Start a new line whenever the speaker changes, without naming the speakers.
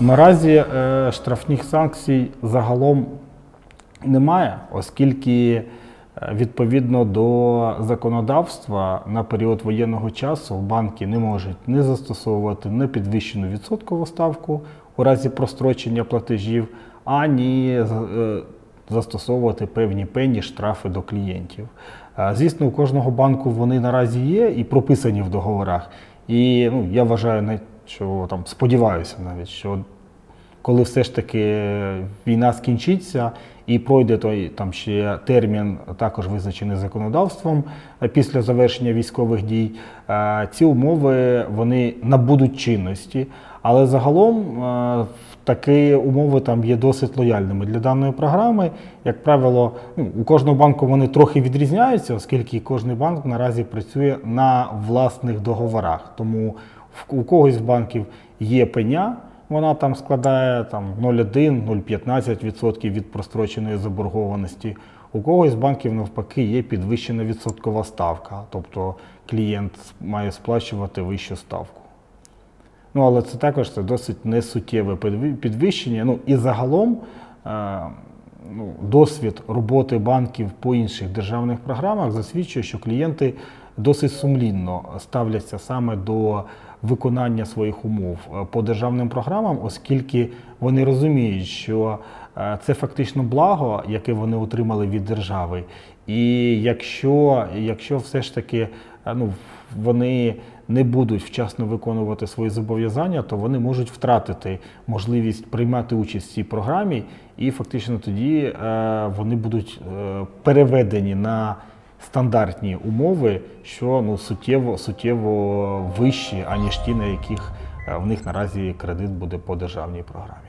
Наразі е, штрафних санкцій загалом немає, оскільки е, відповідно до законодавства на період воєнного часу банки не можуть не застосовувати не підвищену відсоткову ставку у разі прострочення платежів, ані е, застосовувати певні пені штрафи до клієнтів. Звісно, у кожного банку вони наразі є і прописані в договорах. І ну, я вважаю, що там сподіваюся навіть, що коли все ж таки війна скінчиться і пройде той там ще термін, також визначений законодавством е, після завершення військових дій, е, ці умови вони набудуть чинності. Але загалом е, такі умови там є досить лояльними для даної програми. Як правило, ну, у кожного банку вони трохи відрізняються, оскільки кожен банк наразі працює на власних договорах. Тому у когось з банків є пеня, вона там складає там 0,1-0,15% від простроченої заборгованості. У когось з банків навпаки є підвищена відсоткова ставка, тобто клієнт має сплачувати вищу ставку. Ну, але це також це досить несуттєве підвищення. Ну і загалом е, ну, досвід роботи банків по інших державних програмах засвідчує, що клієнти досить сумлінно ставляться саме до виконання своїх умов е, по державним програмам, оскільки вони розуміють, що е, це фактично благо, яке вони отримали від держави. І якщо, якщо все ж таки е, ну, вони не будуть вчасно виконувати свої зобов'язання, то вони можуть втратити можливість приймати участь в цій програмі, і фактично тоді вони будуть переведені на стандартні умови, що ну, суттєво, суттєво вищі, аніж ті, на яких е, в них наразі кредит буде по державній програмі.